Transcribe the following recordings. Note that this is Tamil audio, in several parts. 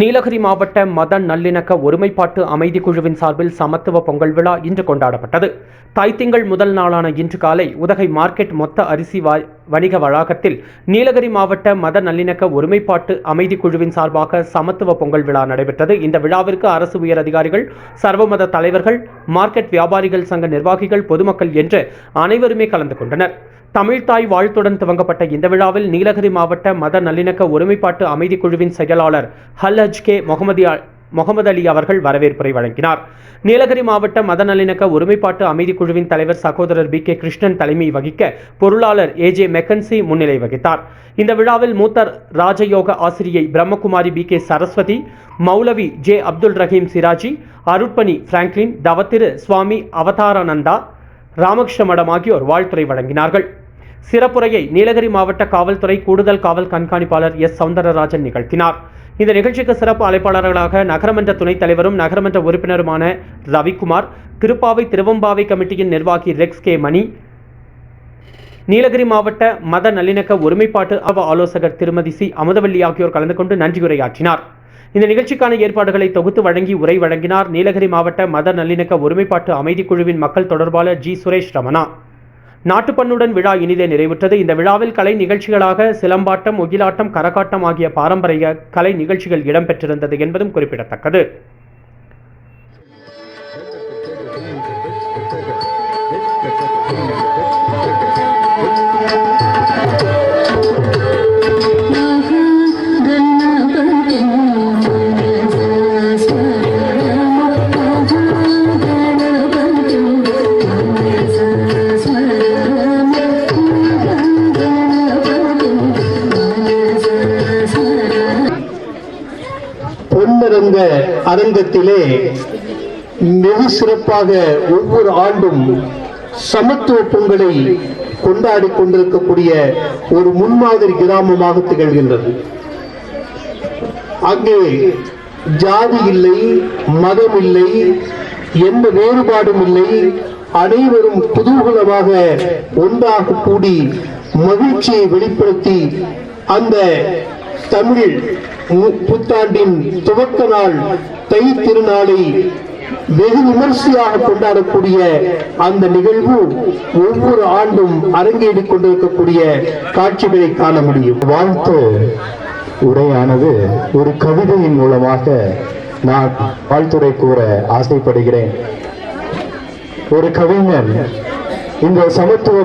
நீலகிரி மாவட்ட மத நல்லிணக்க ஒருமைப்பாட்டு அமைதி குழுவின் சார்பில் சமத்துவ பொங்கல் விழா இன்று கொண்டாடப்பட்டது. தைத்திங்கள் முதல் நாளான இன்று காலை உதகை மார்க்கெட் மொத்த அரிசி வாய் வணிக வளாகத்தில் நீலகிரி மாவட்ட மத நல்லிணக்க ஒருமைப்பாட்டு அமைதி குழுவின் சார்பாக சமத்துவ பொங்கல் விழா நடைபெற்றது. இந்த விழாவிற்கு அரசு உயர் அதிகாரிகள் சர்வமத தலைவர்கள் மார்க்கெட் வியாபாரிகள் சங்க நிர்வாகிகள் பொதுமக்கள் என்று அனைவருமே கலந்து கொண்டனர். தமிழ்தாய் வாழ்த்துடன் துவங்கப்பட்ட இந்த விழாவில் நீலகிரி மாவட்ட மத நல்லிணக்க ஒருமைப்பாட்டு அமைதி குழுவின் செயலாளர் ஹல்ஹஜ் கே. முகமது முகமது அலி அவர்கள் வரவேற்புரை வழங்கினார். நீலகிரி மாவட்ட மத நல்லிணக்க ஒருமைப்பாட்டு அமைதி குழுவின் தலைவர் சகோதரர் பி கே கிருஷ்ணன் தலைமை வகிக்க பொருளாளர் ஏ ஜே மெக்கன்சி முன்னிலை வகித்தார். இந்த விழாவில் மூத்த ராஜயோக ஆசிரியை Brahmakumari B K Saraswati Moulavi J Abdul Rahim Siraji அருட்பணி Franklin தவத்திரு சுவாமி அவதாரானந்தா ராமகிருஷ்ண மடம் ஆகியோர் வாழ்த்துறை வழங்கினார்கள். சிறப்புரையை நீலகிரி மாவட்ட காவல்துறை கூடுதல் காவல் கண்காணிப்பாளர் எஸ் சவுந்தரராஜன் நிகழ்த்தினார். இந்த நிகழ்ச்சிக்கு சிறப்பு அழைப்பாளர்களாக நகரமன்ற துணைத் தலைவரும் நகரமன்ற உறுப்பினருமான ரவிக்குமார் திருப்பாவை திருவம்பாவை கமிட்டியின் நிர்வாகி ரெக்ஸ் கே மணி நீலகிரி மாவட்ட மத நல்லிணக்க ஒருமைப்பாட்டு அவ ஆலோசகர் திருமதி சி. அமுதவல்லி ஆகியோர் கலந்து கொண்டு நன்றியுரையாற்றினார். இந்த நிகழ்ச்சிக்கான ஏற்பாடுகளை தொகுத்து வழங்கி உரை வழங்கினார் நீலகிரி மாவட்ட மத நல்லிணக்க ஒருமைப்பாட்டு அமைதிக் குழுவின் மக்கள் தொடர்பாளர் ஜி. சுரேஷ் ரமணா. நாட்டுப்பண்ணுடன் விழா இனிதே நிறைவுற்றது. இந்த விழாவில் கலை நிகழ்ச்சிகளாக சிலம்பாட்டம் ஒகிலாட்டம் கரகாட்டம் ஆகிய பாரம்பரிய கலை நிகழ்ச்சிகள் இடம்பெற்றிருந்தது என்பதும் குறிப்பிடத்தக்கது. அரங்கத்திலே மிக சிறப்பாக ஒவ்வொரு ஆண்டும் சமத்துவ பொங்கலை கொண்டாடி கொண்டிருக்கக்கூடிய ஒரு முன்மாதிரி கிராமமாக திகழ்கின்றது. அங்கே ஜாதி இல்லை மதம் இல்லை எந்த வேறுபாடும் இல்லை. அனைவரும் குதூகலமாக ஒன்றாக கூடி மகிழ்ச்சியை வெளிப்படுத்தி அந்த தமிழ் புத்தாண்டின் துவக்க நாள் தை திருநாளை வெகு விமர்சையாக கொண்டாடக்கூடிய அந்த நிகழ்வு ஒவ்வொரு ஆண்டும் அரங்கேறிக் கொண்டிருக்கக்கூடிய காட்சிகளை காண முடியும். வாழ்த்து உரையானது ஒரு கவிதையின் மூலமாக நான் வாழ்த்துரை கூற ஆசைப்படுகிறேன். ஒரு கவிஞர் இந்த சமத்துவ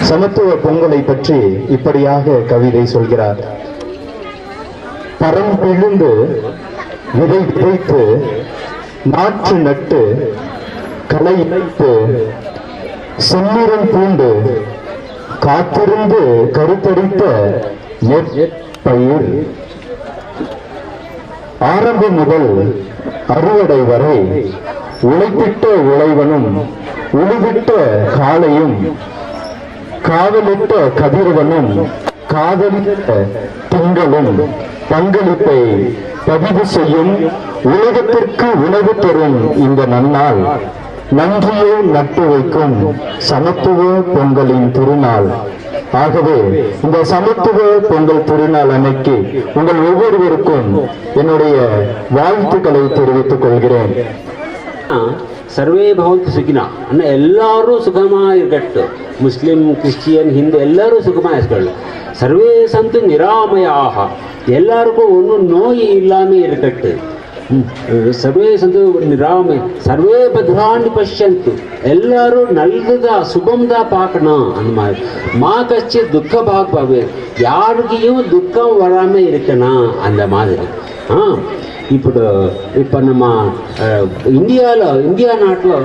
சமத்துவ பொங்கலை பற்றி இப்படியாக கவிதை சொல்கிறார். பரம் பிழுந்து விதை விதைத்து நாற்று நட்டு களை இணைத்து செந்நிறம் பூண்டு காத்திருந்து கருத்தரித்த நெற்பயிர் ஆரம்பம் முதல் அறுவடை வரை உழைப்பிட்ட உழைவனும் ஒளிவிட்ட காலையும் காதலிட்ட கதிரவனும் காதலித்த திங்களும் பங்களிப்பை பதிவு செய்யும் உலகத்திற்கு உணவு தரும் இந்த நன்னாள் நன்றியை நட்டு வைக்கும் சமத்துவ பொங்கலின் திருநாள். ஆகவே இந்த சமத்துவ பொங்கல் திருநாள் அன்னைக்கு உங்கள் ஒவ்வொருவருக்கும் என்னுடைய வாழ்த்துக்களை தெரிவித்துக் கொள்கிறேன். ಸರ್ವೇ ಭವಂತು ಸುಖಿನ ಅಂದ್ರೆ ಎಲ್ಲರೂ ಸುಖಮಾಗಿರ್ಗಟ್ಟು ಮುಸ್ಲಿಂ ಕ್ರಿಶ್ಚಿಯನ್ ಹಿಂದೂ ಎಲ್ಲರೂ ಸುಖಮಾಯಿಸ್ಕೊಳ್ಳು ಸರ್ವೇ ಸಂತು ನಿರಾಮಯಾಹ ಎಲ್ಲರಿಗೂ ಒಂದು நோய் இல்லாமல் இருக்கட்டு ம், ಸರ್ವೇ ಸಂತು நிராம சர்வே பத்ராணி பஷ்யந்து எல்லாரும் நல்லதா சுபம்தா பார்க்கணும் அந்த மாதிரி மா கட்சி துக்க பாக்பாவே யாருக்கையும் துக்கம் வராம இருக்கணும் அந்த மாதிரி ஆ ఇప్పుడు இப்போ நம்ம அஹ், இந்தியாவில் இந்தியா நாட்டில்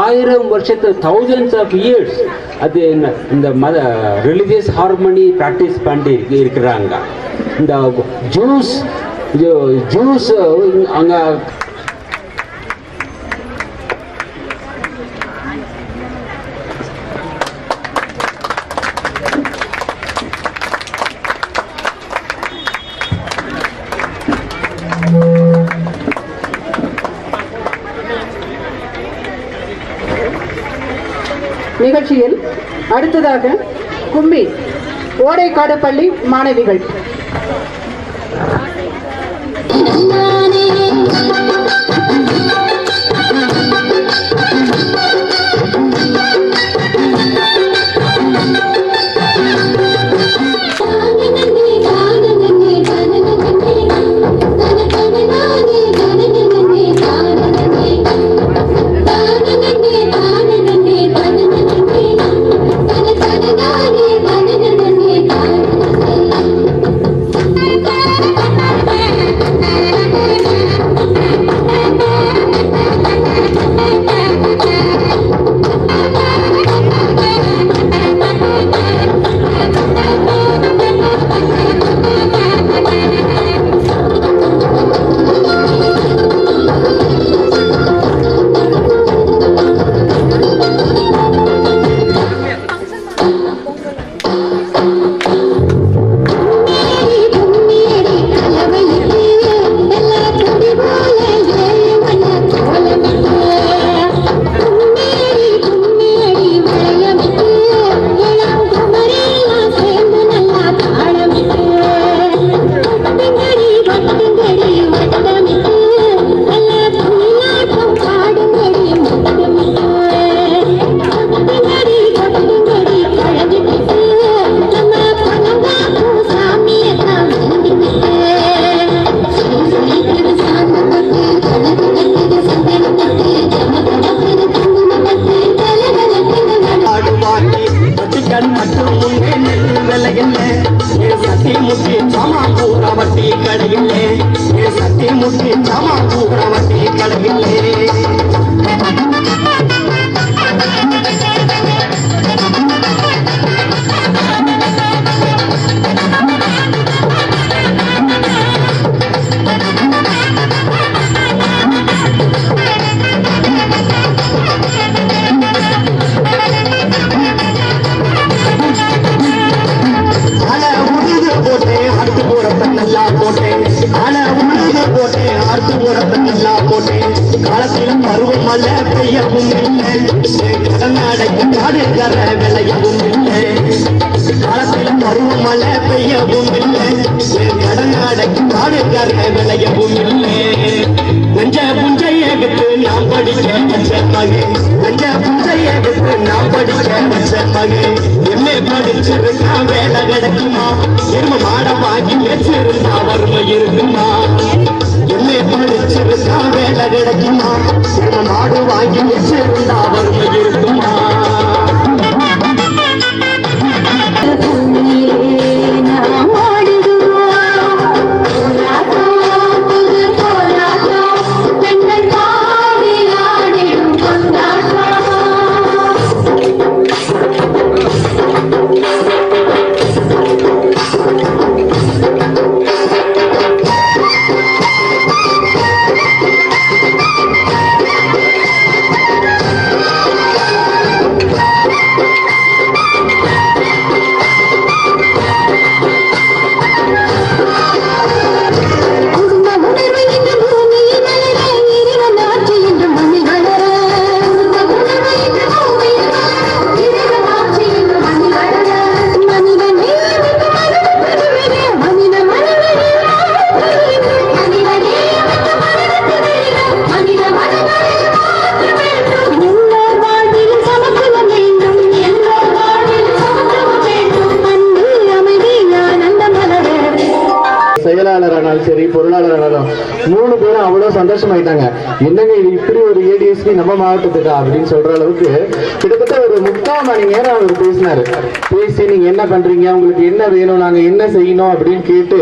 ஆயிரம் வருஷத்து தௌசண்ட்ஸ் ஆஃப் இயர்ஸ் அது இந்த- இந்த மத ரிலிஜியஸ் ஹார்மனி ப்ராக்டிஸ் பண்ணி இருக்கு- இருக்கிறாங்க இந்த ஜூஸ் ஜூஸ் அங்கே நிகழ்ச்சியில் அடுத்ததாக கும்பி ஓடைக்காடு பள்ளி மாணவிகள். விளையவும் இல்லை காலத்தில் பருவம் மழை பெய்யவும் இல்லை கடன் அடைக்கும் காடு விளையவும் இல்லை நஞ்ச புஞ்சையை விட்டு நாம் படிக்க வச்ச மகன் நெஞ்ச புஞ்சையை விட்டு நாம் படிக்க வச்ச மகன் எம்ஏ படிச்சிருந்தா வேலை கிடைக்குமா எம்ம மாட வாங்கி வச்சிருந்தா வறுமை இருக்குமா எம்ஏ படிச்சிருந்தா வேலை கிடைக்குமா எம்ம மாடு வாங்கி வச்சிருந்தா வறுமை இருக்குமா ஒரு நம்ம மாவட்டத்துக்கா அப்படின்னு சொல்ற அளவுக்கு கிட்டத்தட்ட ஒரு முக்கால் மணி நேரம் அவர் பேசினாரு. பேசி நீங்க என்ன பண்றீங்க? உங்களுக்கு என்ன வேணும்? நாங்க என்ன செய்யணும்? அப்படின்னு கேட்டு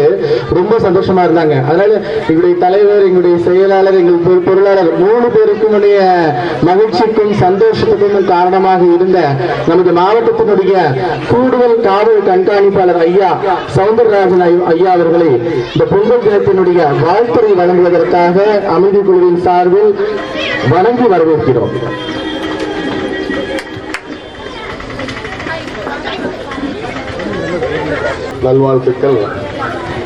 ரொம்ப சந்தோஷமா இருந்தாங்க. அதனால எங்களுடைய தலைவர் எங்களுடைய செயலாளர் எங்களுடைய பொருளாளர் மூணு பேருக்கும் மகிழ்ச்சிக்கும் சந்தோஷத்துக்கும் காரணமாக இருந்த நமது மாவட்டத்தினுடைய கூடுதல் காவல் கண்காணிப்பாளர் ஐயா சவுந்தரராஜன் ஐயா அவர்களை இந்த பொங்கல் தினத்தினுடைய வாழ்த்துறை வழங்குவதற்காக அமைதி குழுவின் சார்பில் வணங்கி வரவேற்கிறோம். நல்வாழ்த்துக்கள்.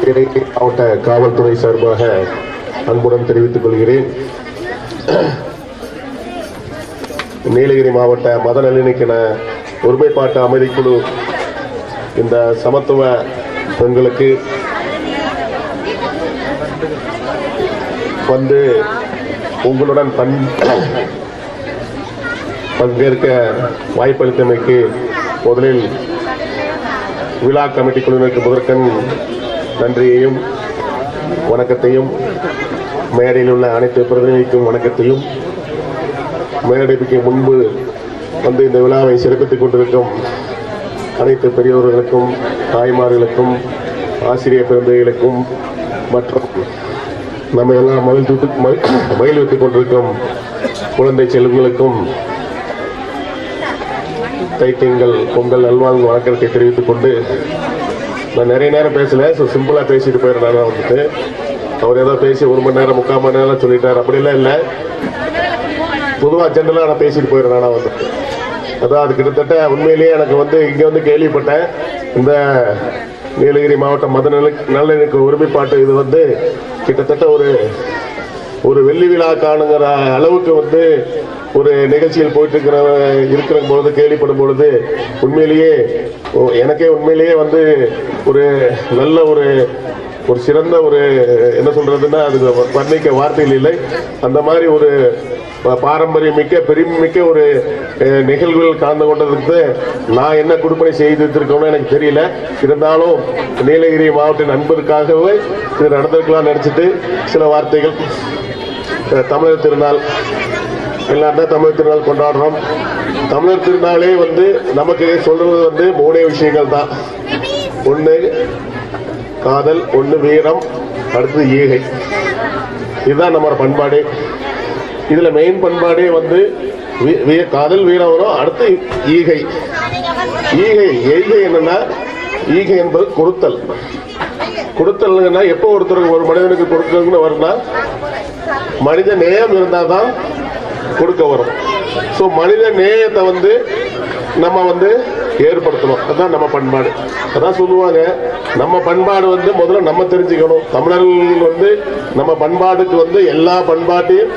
இடையே மாவட்ட காவல்துறை சார்பாக அன்புடன் தெரிவித்துக் கொள்கிறேன். நீலகிரி மாவட்ட மத நல்லிணக்கின ஒருமைப்பாட்டு அமைதிக்குழு இந்த சமத்துவ பெண்களுக்கு வந்து உங்களுடன் பண் பங்கேற்க வாய்ப்பளித்தமைக்கு முதலில் விழா கமிட்டி குழுவினருக்கு முதற்கண் நன்றியையும் வணக்கத்தையும் மேடையில் உள்ள அனைத்து பிரதிநிதிக்கும் வணக்கத்தையும். மேடைக்கு முன்பு வந்து இந்த விழாவை சிறப்பித்துக் கொண்டிருக்கும் அனைத்து பெரியோர்களுக்கும் தாய்மார்களுக்கும் ஆசிரியர் பெருந்தைகளுக்கும் மற்றும் நம்ம எல்லாம் மகிழ்வித்து மகிழ்வித்துக் கொண்டிருக்கும் குழந்தை செல்வங்களுக்கும் தைத்தியங்கள் பொங்கல் நல்வாழ்வு வணக்கத்தை தெரிவித்துக் கொண்டு நான் நிறைய நேரம் பேசல ஸோ சிம்பிளாக பேசிட்டு போயிடுறேன் நான் வந்துட்டு. அவர் ஏதோ பேசி ஒரு மணி நேரம் முக்கால் மணி நேரம் சொல்லிட்டார். அப்படிலாம் இல்லை. பொதுவாக ஜென்ரலாக நான் பேசிட்டு போயிடுறேன் நான் வந்துட்டு. அதான் அது கிட்டத்தட்ட உண்மையிலேயே எனக்கு வந்து இங்கே வந்து கேள்விப்பட்டேன். இந்த நீலகிரி மாவட்டம் மதநல நல்லிணக்க ஒருமைப்பாட்டு இது வந்து கிட்டத்தட்ட ஒரு ஒரு வெள்ளி விழா காணுங்கிற அளவுக்கு வந்து ஒரு நிகழ்ச்சியில் போயிட்டு இருக்கிற இருக்கிற பொழுது கேள்விப்படும் பொழுது உண்மையிலேயே எனக்கே உண்மையிலேயே வந்து ஒரு நல்ல ஒரு ஒரு சிறந்த ஒரு என்ன சொல்றதுன்னா அது வர்ணிக்க வார்த்தைகள் இல்லை. அந்த மாதிரி ஒரு ப- பாரம்பரியமிக்க பெருமிக்க ஒரு நிகழ்வுகள் கலந்து கொண்டதுக்கு நான் என்ன கொடுப்பனை செய்து வைத்திருக்கோம்னு எனக்கு தெரியல. இருந்தாலும் நீலகிரி மாவட்ட நண்பருக்காகவே இது நடந்திருக்கலாம் நினைச்சிட்டு சில வார்த்தைகள் தமிழர் திருநாள் எல்லாரும் தமிழ் தமிழர் திருநாள் கொண்டாடுறோம். தமிழர் திருநாளே வந்து நமக்கு சொல்றது வந்து மூணே விஷயங்கள் தான். ஒன்று காதல் ஒன்று வீரம் அடுத்தது ஈகை. இதுதான் நம்மளோட பண்பாடு. இதில் மெயின் பண்பாடே வந்து வீ- காதல் வீரம் வரும் அடுத்து ஈகை. ஈகை ஈகை என்னன்னா ஈகை என்பது கொடுத்தல். கொடுத்தல்னா எப்போ ஒருத்தருக்கு ஒரு மனிதனுக்கு கொடுக்கணும்னு வரும்னா மனித நேயம் இருந்தால் தான் கொடுக்க வரும். ஸோ மனித நேயத்தை வந்து நம்ம வந்து ஏற்படுத்தணும். அதுதான் நம்ம பண்பாடு. அதான் சொல்லுவாங்க நம்ம பண்பாடு வந்து முதல்ல நம்ம தெரிஞ்சுக்கணும். தமிழர்கள் வந்து நம்ம பண்பாடுக்கு வந்து எல்லா பண்பாட்டையும்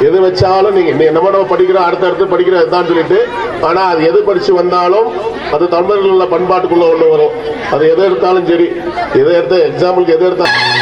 எது வச்சாலும் நீங்க நீ நம்ம நம்ம படிக்கிறோம் அடுத்த அடுத்து படிக்கிறோம் இதுதான் சொல்லிட்டு ஆனா அது எது படிச்சு வந்தாலும் அது தமிழர்கள் பண்பாட்டுக்குள்ளே பண்பாட்டுக்குள்ள ஒண்ணு வரும். அது எதை எடுத்தாலும் சரி. எதை எடுத்த எக்ஸாம்பிளுக்கு எதை எடுத்தாலும்